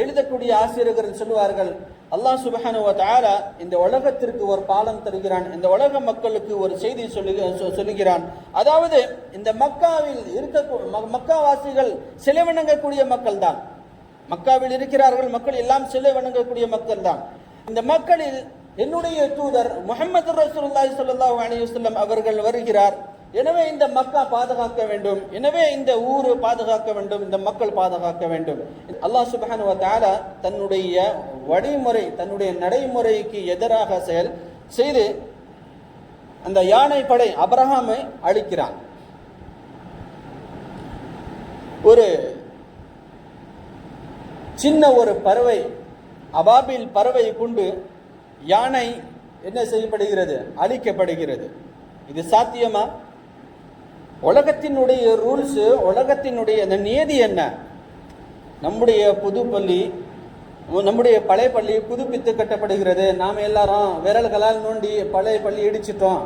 எழுதக்கூடிய ஆசிரியர்கள் சொல்லுவார்கள் அல்லாஹ் சுபஹானு தாரா இந்த உலகத்திற்கு ஒரு பாலம் தருகிறான் இந்த உலக மக்களுக்கு ஒரு செய்தி சொல்லு சொல்லுகிறான். அதாவது இந்த மக்காவில் இருக்க மக்காவாசிகள் சிலை வணங்கக்கூடிய மக்கள் தான் மக்காவில் இருக்கிறார்கள் மக்கள் எல்லாம் சிலை வணங்கக்கூடிய மக்கள் தான் இந்த மக்களில் என்னுடைய தூதர் முகமது ரசூலுல்லாஹி ஸல்லல்லாஹு அலி வஸல்லம் அவர்கள் வருகிறார். எனவே இந்த மக்கா பாதுகாக்க வேண்டும். எனவே இந்த ஊர் பாதுகாக்க வேண்டும். இந்த மக்கள் பாதுகாக்க வேண்டும். அல்லாஹ் சுப்ஹானஹு வ தன்னுடைய வழிமுறை தன்னுடைய நடைமுறைக்கு எதிராக செயல் செய்து அந்த யானை படை அப்ரஹாமை அழிக்கிறான். ஒரு சின்ன ஒரு பறவை அபாபில் பறவை கொண்டு யானை என்ன செய்யப்படுகிறது? அழிக்கப்படுகிறது. இது சாத்தியமா? உலகத்தினுடைய ரூல்ஸு உலகத்தினுடைய அந்த நியதி என்ன? நம்முடைய புது பள்ளி நம்முடைய பழைய பள்ளி புதுப்பித்து கட்டப்படுகிறது. நாம் எல்லாரும் விரல்களால் நோண்டி பழைய பள்ளி இடிச்சிட்டோம்.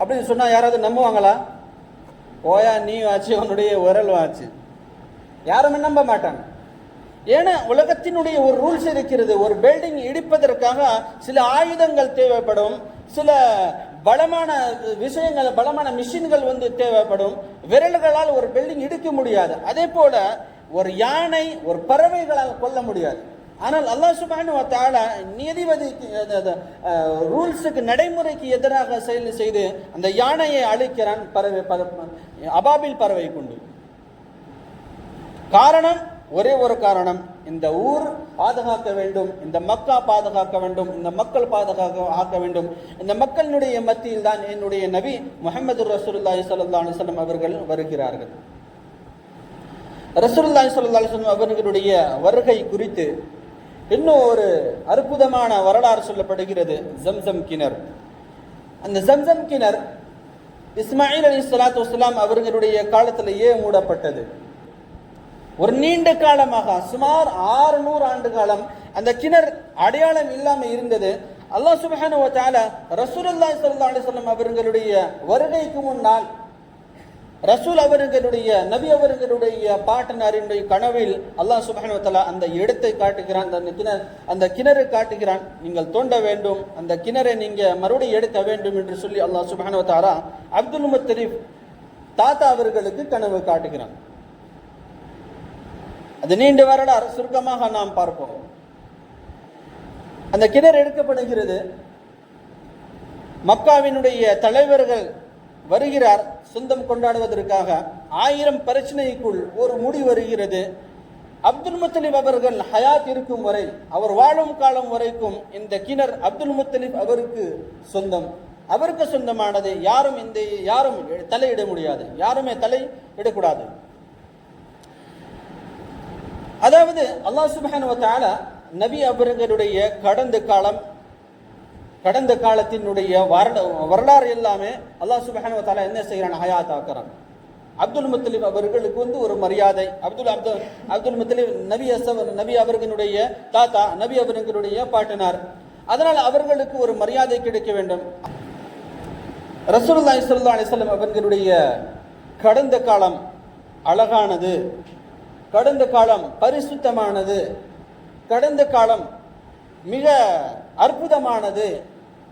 அப்படின்னு சொன்னால் யாராவது நம்புவாங்களா? ஓயா நீ ஆச்சு உன்னுடைய விரல் ஆச்சு. யாருமே நம்ப மாட்டாங்க. ஏன்னா உலகத்தினுடைய ஒரு ரூல்ஸ் இருக்கிறது. ஒரு பில்டிங் இடிப்பதற்காக சில ஆயுதங்கள் தேவைப்படும். சில பலமான விஷயங்கள் பலமான மிஷின்கள் வந்து தேவைப்படும். விரல்களால் ஒரு பில்டிங் இடிக்க முடியாது. அதே போல ஒரு யானை ஒரு பறவைகளால் கொல்ல முடியாது. ஆனால் அல்லாஹ் சுபானு வ நீதிபதிக்கு ரூல்ஸுக்கு நடைமுறைக்கு எதிராக செயல் செய்து அந்த யானையை அழிக்கிறான் பறவை அபாபில் பறவை கொண்டு. காரணம் ஒரே ஒரு காரணம். இந்த ஊர் பாதுகாக்க வேண்டும் இந்த மக்கா பாதுகாக்க வேண்டும் இந்த மக்கள் பாதுகாக்க ஆக்க வேண்டும். இந்த மக்களினுடைய மத்தியில் தான் என்னுடைய நபி முஹம்மது ரசூல்லாஹி ஸல்லல்லாஹு அலைஹி அவர்கள் வருகிறார்கள். ரசூல்லாஹி ஸல்லல்லாஹு அலைஹி அவர்களுடைய வருகை குறித்து இன்னும் ஒரு அற்புதமான வரலாறு சொல்லப்படுகிறது. ஜம்சம் கிணறு. அந்த ஜம்சம் கிணர் இஸ்மாயில் அலி சலாத்து வஸ்லாம் அவர்களுடைய காலத்திலேயே மூடப்பட்டது. ஒரு நீண்ட காலமாக சுமார் 600 ஆண்டு காலம் அந்த கிணறு அடையாளம் இல்லாமல் இருந்தது. அல்லாஹ் சுபஹான வ தஆலா ரசூலுல்லாஹி ஸல்லல்லாஹு அலைஹி வஸல்லம் அவர்களுடைய வருகைக்கு முன்னால் ரசூல் அவர்களுடைய நபி அவர்களுடைய பாட்டனாரினுடைய கனவில் அல்லாஹ் சுப்ஹானஹு அந்த இடத்தை காட்டுகிறான் அந்த கிணறு அந்த கிணறு காட்டுகிறான். நீங்கள் தோண்ட வேண்டும் அந்த கிணறை நீங்கள் மறுபடியும் எடுக்க வேண்டும் என்று சொல்லி அல்லாஹ் சுபஹான வ அப்துல் முத்தரீப் தாத்தா அவர்களுக்கு கனவு காட்டுகிறான். அது நீண்ட வரலாறு சுருக்கமாக நாம் பார்ப்போம். அந்த கிணறு எடுக்கப்படுகிறது. மக்காவினுடைய தலைவர்கள் வருகிறார் சொந்தம் கொண்டாடுவதற்காக. ஆயிரம் பிரச்சனைக்குள் ஒரு முடி வருகிறது. அப்துல் முத்தலிப் அவர்கள் ஹயாத் இருக்கும் வரை அவர் வாழும் காலம் வரைக்கும் இந்த கிணறு அப்துல் முத்தலிப் அவருக்கு சொந்தம். அவருக்கு சொந்தமானது யாரும் இந்த யாரும் தலையிட முடியாது. யாருமே தலை இடக்கூடாது. அதாவது அல்லாஹ் சுப்ஹானஹு நபி அவர்களுடைய கடந்த காலம் கடந்த காலத்தினுடைய வர வரலாறு எல்லாமே அல்லாஹ் சுப்ஹானஹு என்ன செய்கிறான்? ஹயாத் ஆக்குறான் அப்துல் முத்தலிப் அவர்களுக்கு வந்து ஒரு மரியாதை. அப்துல் அப்துல் அப்துல் முத்தலிப் நபி அசவர் நபி அவர்களுடைய தாத்தா நபி அவர்களுடைய பாட்டனார். அதனால் அவர்களுக்கு ஒரு மரியாதை கிடைக்க வேண்டும். ரசூல்லா இஸ்வல்லா அலிஸ்லாம் அவர்களுடைய கடந்த காலம் அழகானது. கடந்த காலம் பரிசுத்தமானது. கடந்த காலம் மிக அற்புதமானது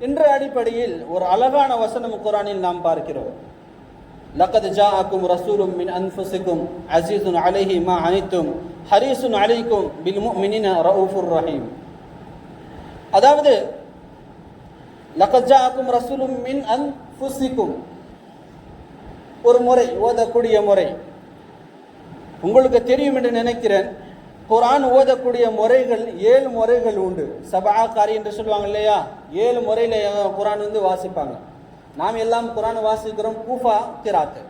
என்ற அடிப்படையில் ஒரு அழகான வசனம் குரானில் நாம் பார்க்கிறோம். லக்கது ஜாஅக்கும் ரசூலும் மின் அன்ஃபுசிக்கும் அசீசுன் அலைஹி மா அனைத்தும் ஹரீசுன் அலைக்கும் பில் முஃமினின ரவுஃபுர் ரஹீம். அதாவது லக்கத் ஜாஅக்கும் ரசூலும் மின் அன்ஃபுசிக்கும் ஒரு முறை ஓதக்கூடிய முறை. உங்களுக்கு தெரியும் என்று நினைக்கிறேன். குரான் ஓதக்கூடிய முறைகள் ஏழு முறைகள் உண்டு. சபா காரி என்று சொல்லுவாங்க இல்லையா? ஏழு முறையில குரான் வந்து வாசிப்பாங்க. நாம் எல்லாம் குரான் வாசிக்கிறோம். கூஃபா கிராத்.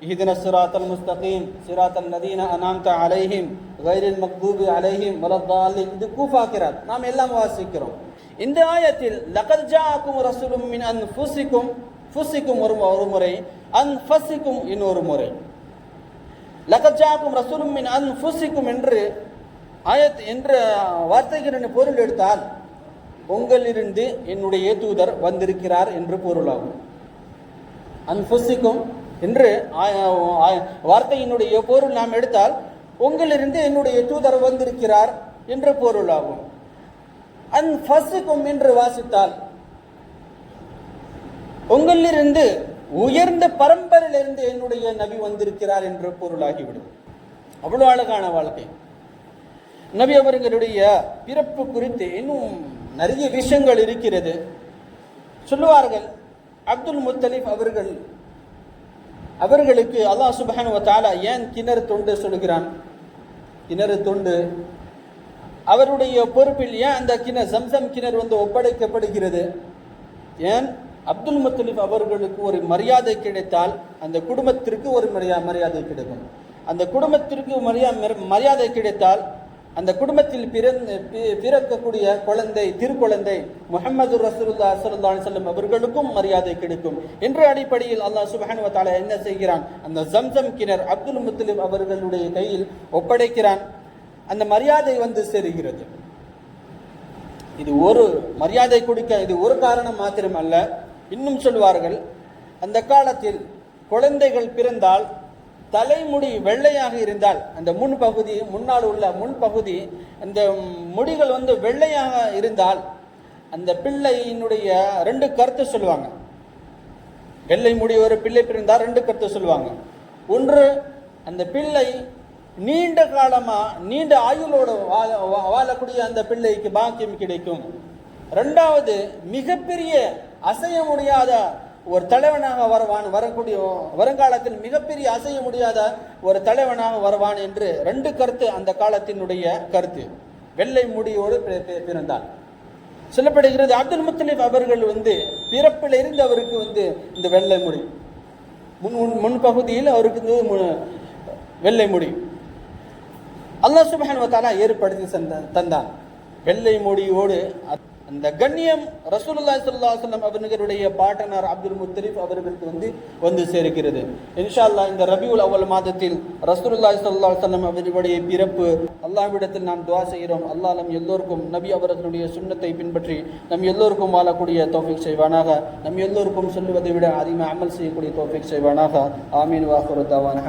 இஹிதின சிராத்தல் முஸ்தகீம் சிராத்தல் நதீன அனாம்த அலைஹிம் கைரில் மக்தூபி அலைஹிம் வலத்தாலி இது கூஃபா கிராத். நாம் எல்லாம் வாசிக்கிறோம். இந்த ஆயத்தில் லகத் ஜாஅக்கும் ரசூலும் மின் அன்ஃபுசிக்கும். ஃபுசிக்கும் ஒரு ஒரு முறை. அன்ஃபசிக்கும் இன்னொரு முறை. லகத் ஜாக்கும் ரசூலும் மின் என்று ஆயத் என்ற வார்த்தைக்கு பொருள் எடுத்தால் உங்களிலிருந்து என்னுடைய தூதர் வந்திருக்கிறார் என்று பொருளாகும். அன்புசிக்கும் என்று ஆய- ஆய- வார்த்தையினுடைய பொருள் நாம் எடுத்தால் உங்களிலிருந்து என்னுடைய தூதர் வந்திருக்கிறார் என்று பொருளாகும். அன் ஃபசுக்கும் என்று வாசித்தால் உங்களிலிருந்து உயர்ந்த பரம்பரையிலிருந்து என்னுடைய நபி வந்திருக்கிறார் என்று பொருளாகிவிடும் அவ்வளோ அழகான வாழ்க்கை. நபி அவர்களுடைய பிறப்பு குறித்து இன்னும் நிறைய விஷயங்கள் இருக்கிறது. சொல்லுவார்கள் அப்துல் முத்தலிப் அவர்கள் அவர்களுக்கு அல்லாஹ் சுப்ஹானஹு தாலா ஏன் கிணறு தொண்டு சொல்கிறான் கிணறு தொண்டு அவருடைய பொறுப்பில் ஏன் அந்த கிணறு சம்சம் கிணறு வந்து ஒப்படைக்கப்படுகிறது? ஏன்? அப்துல் முத்தலிப் அவர்களுக்கு ஒரு மரியாதை கிடைத்தால் அந்த குடும்பத்திற்கு ஒரு மரியா மரியாதை கிடைக்கும். அந்த குடும்பத்திற்கு மரியா மரியாதை கிடைத்தால் அந்த குடும்பத்தில் பிறந்த பிறக்கக்கூடிய குழந்தை திருக்குழந்தை முஹம்மது ரசூல்லா ஸல்லல்லாஹு செல்லம் அவர்களுக்கும் மரியாதை கிடைக்கும். என்ற அடிப்படையில் அல்லாஹ் சுப்ஹானஹு வ என்ன செய்கிறான்? அந்த ஜம்சம் கிணர் அப்துல் முத்தலிப் அவர்களுடைய கையில் ஒப்படைக்கிறான். அந்த மரியாதை வந்து சேருகிறது. இது ஒரு மரியாதை கொடுக்க இது ஒரு காரணம் மாத்திரம் அல்ல இன்னும் சொல்வார்கள் அந்த காலத்தில் குழந்தைகள் பிறந்தால் தலைமுடி வெள்ளையாக இருந்தால் அந்த முன் பகுதி முன்னால் உள்ள முன் பகுதி அந்த முடிகள் வந்து வெள்ளையாக இருந்தால் அந்த பிள்ளையினுடைய ரெண்டு கருத்து சொல்லுவாங்க. வெள்ளை முடி ஒரு பிள்ளை பிறந்தால் ரெண்டு கருத்து சொல்லுவாங்க. ஒன்று அந்த பிள்ளை நீண்ட காலமாக நீண்ட ஆயுளோடு வாழ வா- வாழக்கூடிய அந்த பிள்ளைக்கு பாக்கியம் கிடைக்கும். ரெண்டாவது மிகப்பெரிய அசைய முடியாத ஒரு தலைவனாக வருவான் வரக்கூடிய வருங்காலத்தில் மிகப்பெரிய அசைய முடியாத ஒரு தலைவனாக வருவான் என்று ரெண்டு கருத்து அந்த காலத்தினுடைய கருத்து. வெள்ளை முடியோடு பிறந்தான் சொல்லப்படுகிறது அப்துல் முத்தலிப் அவர்கள் வந்து பிறப்பில் இருந்து அவருக்கு வந்து இந்த வெள்ளை முடி. முன் முன் முன்பகுதியில் அவருக்கு வந்து மு- வெள்ளை முடி. அல்லாஹ் சுப்ஹானஹு வ ஏற்படுத்தி தந்த- தந்தான். வெள்ளை முடியோடு அந்த கண்ணியம் ரசூலுல்லாஹி ஸல்லல்லாஹு அவர்களுடைய பாட்டனார் அப்துல் முத்தலிப் அவர்களுக்கு வந்து வந்து சேர்க்கிறது. இன்ஷா இந்த ரபியுல் அவல் மாதத்தில் ரசூலுல்லாஹி ஸல்லல்லாஹு அலைஹி அவர்களுடைய பிறப்பு அல்லாஹ்விடத்தில் நாம் துவா செய்கிறோம். அல்லாஹ் நம் எல்லோருக்கும் நபி அவர்களுடைய சுண்ணத்தை பின்பற்றி நம் எல்லோருக்கும் வாழக்கூடிய தோஃபிக் செய்வானாக. நம் எல்லோருக்கும் சொல்லுவதை விட அதிகமாக அமல் செய்யக்கூடிய தோஃபிக் செய்வானாக. ஆமீன் வாஹுரு தவான்.